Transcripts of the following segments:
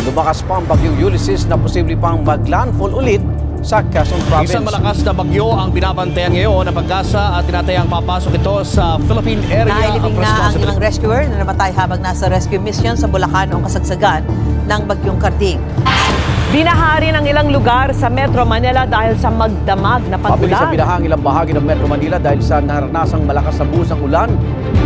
Lumakas pa ang bagyong Ulysses na posible pang maglandfall ulit sa Quezon Province. Isang malakas na bagyo ang binabantayan ngayon ng pag-asa at tinatayang papasok ito sa Philippine Area Nailibing of na ang Responsibility. ilang rescuer na namatay habang nasa rescue mission sa Bulacan noong kasagsagan ng Bagyong Karding. Binahari ng ilang lugar sa Metro Manila dahil sa magdamag na Pabilis sa pagulan. binahang ilang bahagi ng Metro Manila dahil sa naranasang malakas na busang ulan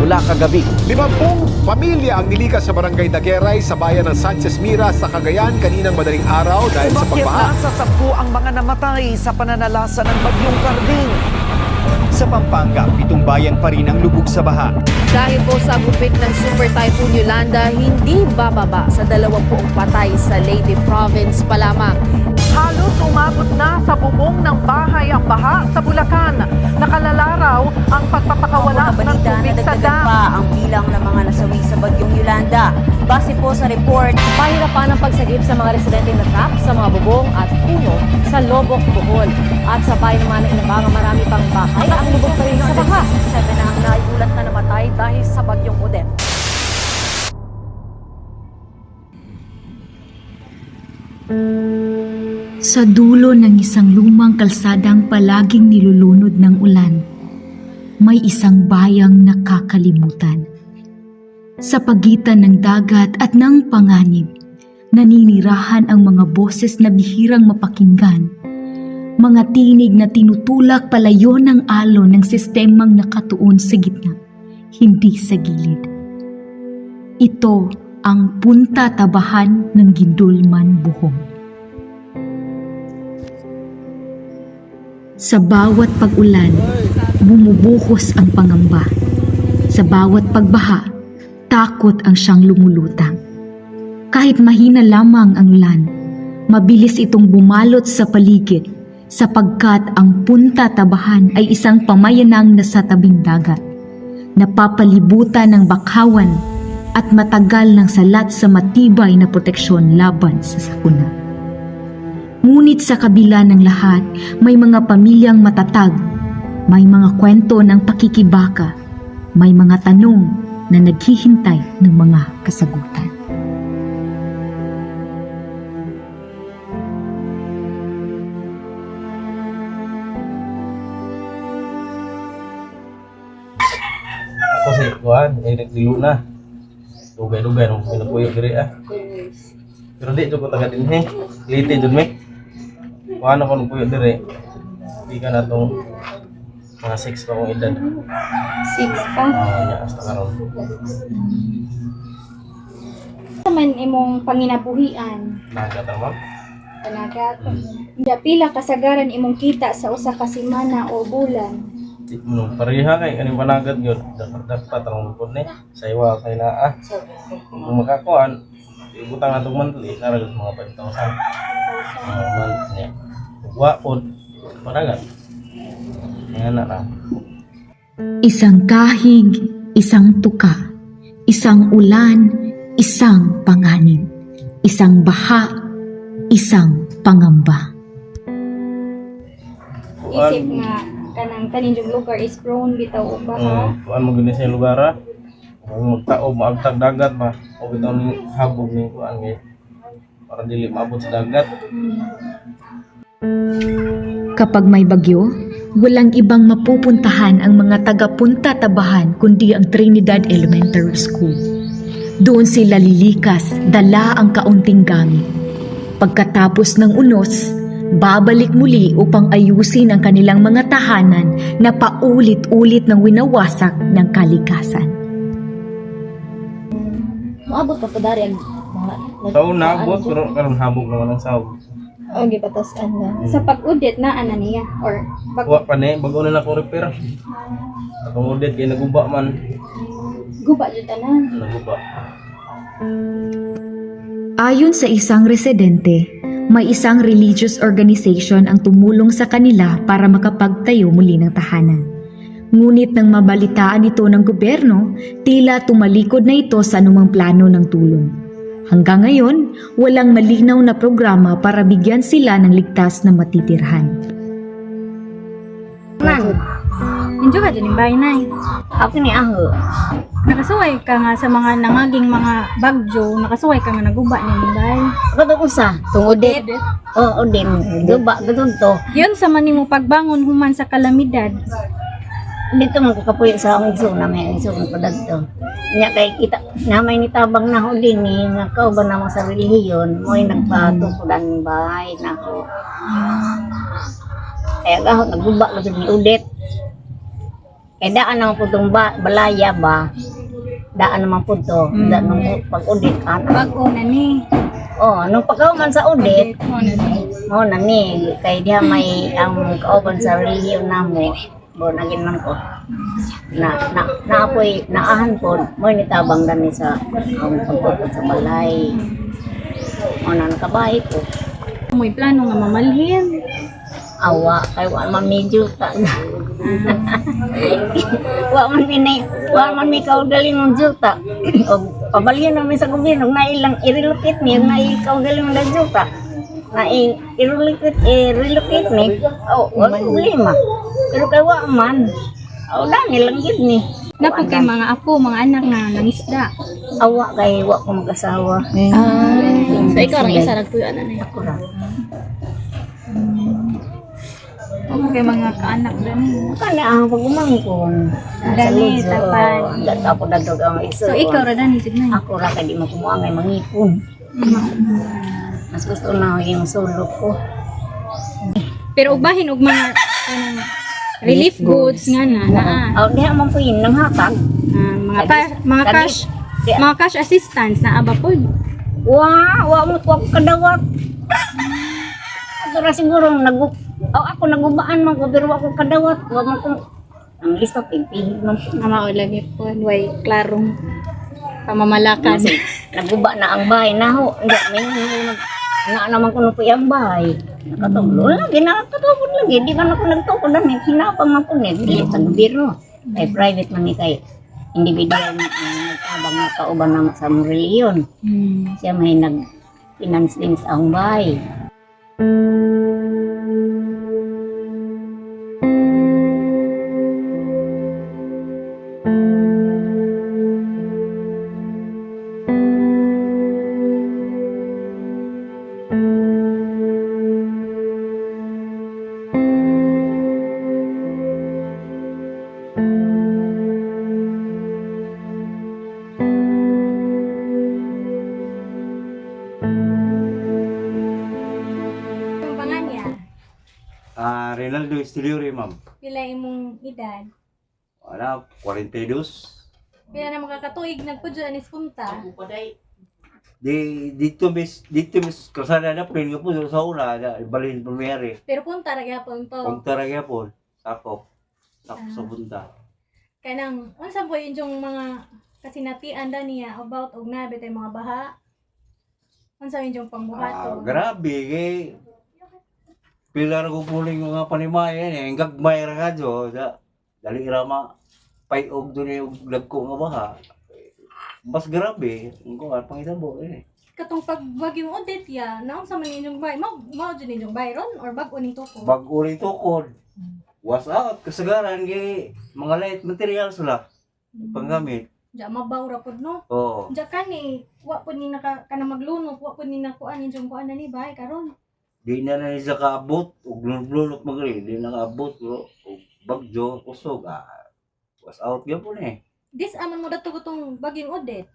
mula kagabi. Limampung pamilya ang nilikas sa barangay Dagueray sa bayan ng Sanchez Mira sa Cagayan kaninang madaling araw dahil sa Bakit pagbaha. nasa sampu ang mga namatay sa pananalasa ng bagyong Karding? Sa Pampanga, pitong bayan pa rin ang lubog sa baha. Dahil po sa gupit ng Super Typhoon Yolanda, hindi bababa sa 20 patay sa Leyte Province pa lamang. Halos umabot na sa bubong ng bahay ang baha sa Bulacan. Nakalalaraw ang pagpapakawala ng na tubig sa dam. pa ang bilang ng mga nasawi sa bagyong Yolanda. Base po sa report, Pahirapan ang pagsagip sa mga residente na trap sa mga bubong at puno sa Lobok, Bohol. At sa bayan naman ng Inabangan marami pang bahay ang lubog pa rin sa baha. 7 na ang naiulat na namatay dahil sa bagyong Odette. Sa dulo ng isang lumang kalsadang palaging nilulunod ng ulan, may isang bayang nakakalimutan. Sa pagitan ng dagat at ng panganib, naninirahan ang mga boses na bihirang mapakinggan. Mga tinig na tinutulak palayo ng alon ng sistemang nakatuon sa gitna, hindi sa gilid. Ito ang punta tabahan ng Gindulman Buhong. Sa bawat pag-ulan, bumubuhos ang pangamba. Sa bawat pagbaha, takot ang siyang lumulutang. Kahit mahina lamang ang ulan, mabilis itong bumalot sa paligid sapagkat ang punta tabahan ay isang pamayanang nasa tabing dagat. Napapalibutan ng bakawan at matagal ng salat sa matibay na proteksyon laban sa sakuna. Ngunit sa kabila ng lahat, may mga pamilyang matatag, may mga kwento ng pakikibaka, may mga tanong na naghihintay ng mga kasagutan. Ako si Kuan, ay naglilo na. Dugay-dugay nung pinapuyo diri ah. Pero di jud ko taga dinhi. Liti jud mi. Kuan ako nung puyo diri. Di ka na tong mga 6 pa kong edad. Six pa. Oo, nya hasta karon. Naman imong panginabuhian. Nagata ma'am. Panagat. Hindi pila kasagaran imong kita sa usa ka semana o bulan. Mo pareha kay kaning panagat gyud. Dapat dapat ang pud ni. Sa iwa kay na ah. Kung makakuan, ibutang na itong monthly, naragos mga 5,000. Uh, month niya. Wa po, panagat. Ngayon na lang. Isang kahig, isang tuka, isang ulan, isang panganib, isang baha, isang pangamba. Isip nga kanang kanin yung lugar is prone bitaw og baha. Hmm, kuan mo gini sa lugar ah. Kung magtao maagtag dagat ba, o bitaw ni habog ni kuan kay para dili maabot sa dagat. Kapag may bagyo, walang ibang mapupuntahan ang mga taga-punta tabahan kundi ang Trinidad Elementary School. Doon sila lilikas, dala ang kaunting gamit. Pagkatapos ng unos, babalik muli upang ayusin ang kanilang mga tahanan na paulit-ulit ng winawasak ng kalikasan. Moabot pa padari ang mga Tao naabot pero karon habog naman ang sahog. Okay, batasan na. Sa pag-udit na ana niya or pag Wa pa ni bago na nako repair. Atong udit kay naguba man, guba jud tanan. naguba. Ayon sa isang residente, may isang religious organization ang tumulong sa kanila para makapagtayo muli ng tahanan. Ngunit nang mabalitaan ito ng gobyerno, tila tumalikod na ito sa anumang plano ng tulong. Hanggang ngayon, walang malinaw na programa para bigyan sila ng ligtas na matitirhan. Man. Medyo ka yung bahay na Ako ni Aho. Nakasuway ka nga sa mga nangaging mga bagyo, nakasuway ka nga naguba niya bahay. Ako to usa. Tungudit. Oo, din. Duba, gatun to. Yun sa man mo pagbangon human sa kalamidad. Dito man ko kapuyo sa akong iso na may iso ko dagto. Nya kay kita na may nitabang na din ni nga kauban na mo sa relihiyon mo ay nagpatukudan bahay na ko. Kaya gaho nagguba ko ni Udet. Kaya daan naman po itong ba, balaya ba? Daan naman po ito. Daan naman po pag Udet. Bago na ni. Oh, nung pagkauman sa Udet, Mo na ni. mo na ni kay diha may ang kauban sa relihiyon namo bo naging man ko. Na na naapoy naahan po. Mo ni tabang dani sa ang pagpupot sa balay. Mo na nakabahay ko May plano nga mamalhin. awa kay wa man medyo ta wa man minay wa man mi kaugaling ng juta. O pabalyan namin sa gobyerno na ilang i-relocate ni na ikaugaling ng juta. Na i-relocate i-relocate ni. Oh wala problema pero kay wa man dani lang gid ni Napo kay mga apo, mga anak na nangisda. awa kay wa ko mag-asawa So ikaw ang isa nagpuyo na na. ako ra Ako kay mga kaanak gani. kana ang pagumangkon Dani, tapan. Data ako dadog ang iso So ikaw ra dani sig na. Ako ra kay di mo kumuangay mangipon. Mas gusto na ako yung solo ko. Pero ubahin og mga kanang relief goods nga na naa. Aw diha man po yun nang hatag. Ah, mga ka- mga Kadi- cash mga cash assistance na aba pod. Wa, wa mo ko kadawat. Ako ra siguro nag Aw ako nagubaan man ko pero wa ko kadawat. Wa man ko ang lista pipihig man po. Nga mao lagi pod way klarong pamamalakan. Kasi naguba na ang bahay na ho. Hindi, may nag na naman ko po yung bahay. Nakatublo lagi, nakatublo lagi. Di man ako nagtukod na ni Hinapang ni. Dili, sa gobyerno. Kay private man kay individual na nagtabang na kauban na sa reliyon. Hmm. Siya may nag-finance din sa akong bahay. Ah, Rinaldo Estiliore, ma'am. pila imong edad? Wala, 42. Pila na makakatuig nagpudyo anis punta. Di dito mis dito mis kasana na pin ko po sa una na balin pumiyari. Pero punta ra gyapon to. Kung taragya po, sakop. Sakop sa punta. Kanang unsa po yung mga kasinatian da niya about og nabi tay mga baha? Unsa yung Ah, pangbuhaton? grabe kay pila ra ko puling mga panimaya ni ang gagmay ra kadyo da dali ra ma payog do ni og dagko nga baha. Mas grabe, ang ko pangitabo eh. Katong pagbagyong audit ya, naon sa man inyong bay? Mao mao jud inyong bayron or bag-o ning tuko? Bago rin tukod. Was out, kasagaran kay mga light material sila. Panggamit. Ja mabaw ra pud no. Oo. Ja kani wa pud ni naka kana maglunok, wa pud ni nakuan inyong kuan na ni bay karon. Di na na siya kaabot. Ug lulok magri. Di na kaabot. Pero ug bagyo, kusog. Ah, was out gyapon eh. This aman mo dato gutong bagyong audit.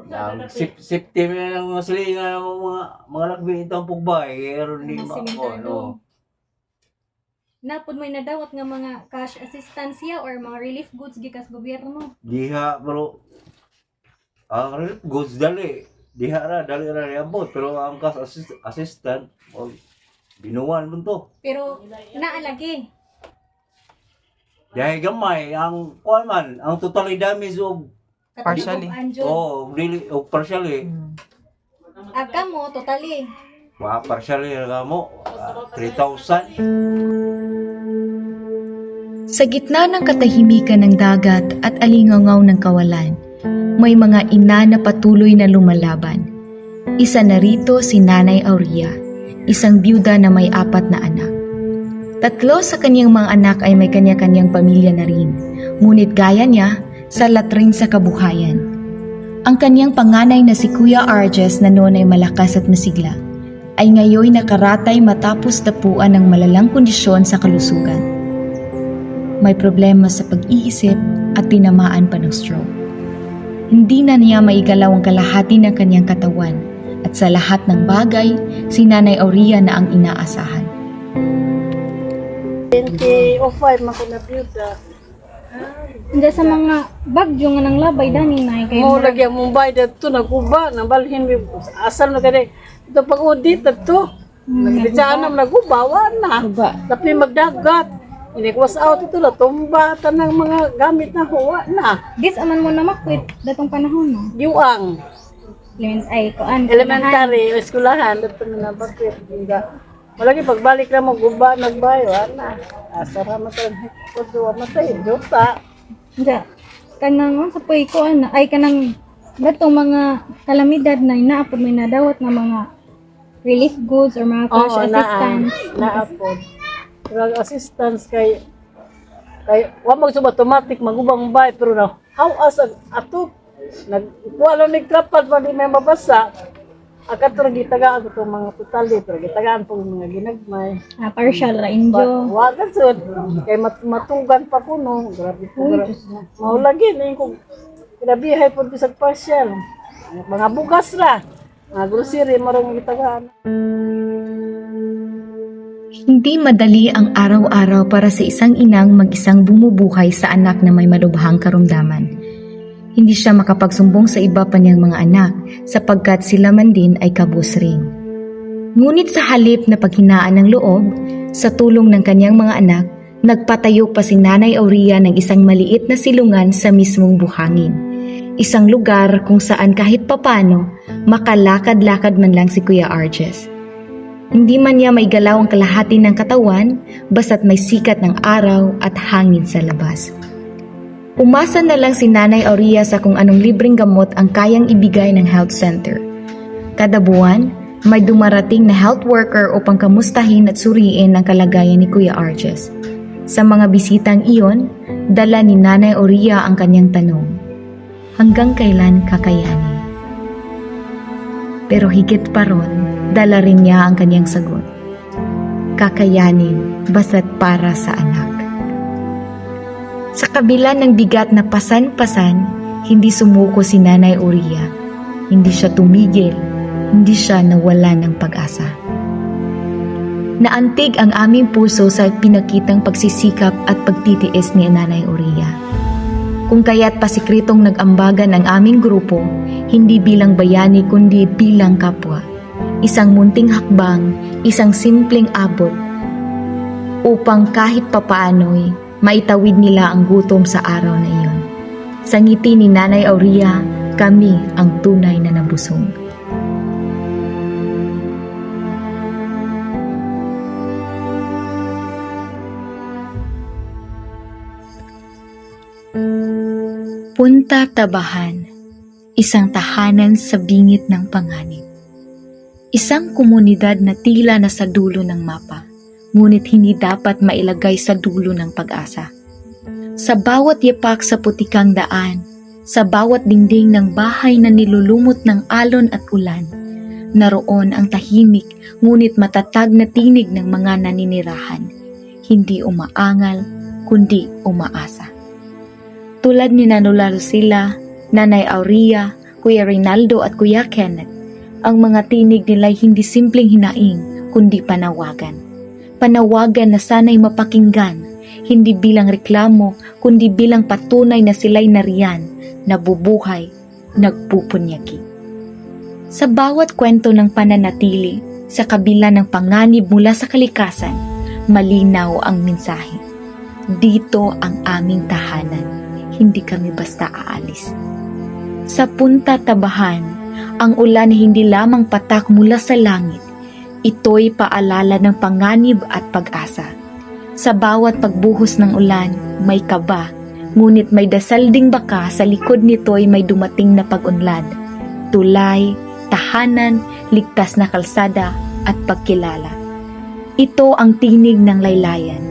Ang sip safety na lang mga silingan ng mga mga lagbi itong pugbay. Di Mga ma simentado. ano. Napod may nadawat nga mga cash assistance ya or mga relief goods gikas gobyerno. Diha pero ang relief goods dali. Diha ra dali ra niabot pero ang kas assist, assistant o binuwan mo to. Pero naalagi. Dahil gamay ang kuan man ang totally damage og Partially. Oh really og partially. Aga mo totally. Wa partially ra mo ah, 3,000. Sa gitna ng katahimikan ng dagat at alingangaw ng kawalan, may mga ina na patuloy na lumalaban. Isa na rito si Nanay Aurea, isang byuda na may apat na anak. Tatlo sa kanyang mga anak ay may kanya-kanyang pamilya na rin, ngunit gaya niya, salat rin sa kabuhayan. Ang kanyang panganay na si Kuya Arges na noon ay malakas at masigla, ay ngayon nakaratay matapos tapuan ng malalang kondisyon sa kalusugan. May problema sa pag-iisip at tinamaan pa ng stroke. Hindi na niya maigalaw ang kalahati ng kanyang katawan at sa lahat ng bagay, si Nanay Aurea na ang inaasahan. 2005 man ko na byuda. Hindi sa mga bagyo nga nang labay dani na kay Mo lagi ang Mumbai dito naguba nabalhin mi asal na kani ito pag audit to. Nagbitsaan na naguba wa na. Tapi magdagat. Ini was out ito na tumba tanang mga gamit na huwa na. Gis aman mo na makwit datong panahon no. Giwang Element ay kuan. elementary eskwelahan dito na bakit nga Malagi pagbalik na mo guba nagbayo ana. Asara man ta ko duwa matay juta. Hindi. Kanang sa puy ko ana ay kanang datong mga kalamidad na inaapod may nadawat nga mga relief goods or mga cash Oo, naa, assistance. naa po. Drug assistance kay kay wa mag sub automatic magubang bay pero na how as ang ato nag wala ni trapal pa di may mabasa. Akat ra gitagaan ko mga totally pero gitagaan po mga ginagmay. Ah, partial ra injo. Wa ka sud kay mat matugan pa kuno. Grabe po. Grabe. Maulagi na ko. Grabe hay po bisag partial. Mga bugas ra. Mga grocery marang gitagaan. Hindi madali ang araw-araw para sa isang inang mag-isang bumubuhay sa anak na may malubhang karamdaman. Hindi siya makapagsumbong sa iba pa niyang mga anak sapagkat sila man din ay kabus rin. Ngunit sa halip na paghinaan ng loob, sa tulong ng kanyang mga anak, nagpatayo pa si Nanay Aurea ng isang maliit na silungan sa mismong buhangin. Isang lugar kung saan kahit papano, makalakad-lakad man lang si Kuya Arges. Hindi man niya maigalaw ang kalahati ng katawan basta't may sikat ng araw at hangin sa labas. Umasa na lang si Nanay Aurea sa kung anong libreng gamot ang kayang ibigay ng health center. Kada buwan, may dumarating na health worker upang kamustahin at suriin ang kalagayan ni Kuya Arges. Sa mga bisitang iyon, dala ni Nanay Aurea ang kanyang tanong. Hanggang kailan kakayanin? Pero higit pa ron, dala rin niya ang kanyang sagot. Kakayanin basta't para sa anak. Sa kabila ng bigat na pasan-pasan, hindi sumuko si Nanay Uriah. Hindi siya tumigil, hindi siya nawala ng pag-asa. Naantig ang aming puso sa pinakitang pagsisikap at pagtitiis ni Nanay Uriah. Kung kaya't pasikritong nag-ambagan ang aming grupo, hindi bilang bayani kundi bilang kapwa. Isang munting hakbang, isang simpleng abot, upang kahit papaano'y maitawid nila ang gutom sa araw na iyon. Sa ngiti ni Nanay Aurea, kami ang tunay na nabusog. Punta Tabahan, isang tahanan sa bingit ng panganib. Isang komunidad na tila na sa dulo ng mapa, ngunit hindi dapat mailagay sa dulo ng pag-asa. Sa bawat yapak sa putikang daan, sa bawat dingding ng bahay na nilulumot ng alon at ulan, naroon ang tahimik ngunit matatag na tinig ng mga naninirahan, hindi umaangal kundi umaasa. Tulad ni Nanula Lucila, Nanay Aurea, Kuya Rinaldo at Kuya Kenneth, ang mga tinig nila'y hindi simpleng hinaing, kundi panawagan. Panawagan na sana'y mapakinggan, hindi bilang reklamo, kundi bilang patunay na sila'y nariyan, nabubuhay, nagpupunyagi. Sa bawat kwento ng pananatili, sa kabila ng panganib mula sa kalikasan, malinaw ang mensahe. Dito ang aming tahanan hindi kami basta aalis. Sa punta tabahan, ang ulan hindi lamang patak mula sa langit, ito'y paalala ng panganib at pag-asa. Sa bawat pagbuhos ng ulan, may kaba, ngunit may dasal ding baka sa likod nito'y may dumating na pag-unlad. Tulay, tahanan, ligtas na kalsada at pagkilala. Ito ang tinig ng laylayan,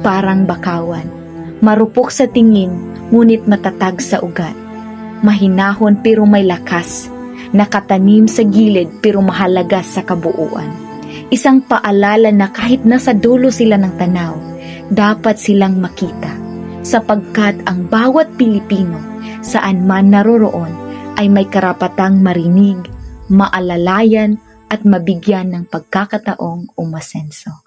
parang bakawan. Marupok sa tingin, ngunit matatag sa ugat. Mahinahon pero may lakas. Nakatanim sa gilid pero mahalaga sa kabuuan. Isang paalala na kahit nasa dulo sila ng tanaw, dapat silang makita. Sapagkat ang bawat Pilipino, saan man naroroon, ay may karapatang marinig, maalalayan at mabigyan ng pagkakataong umasenso.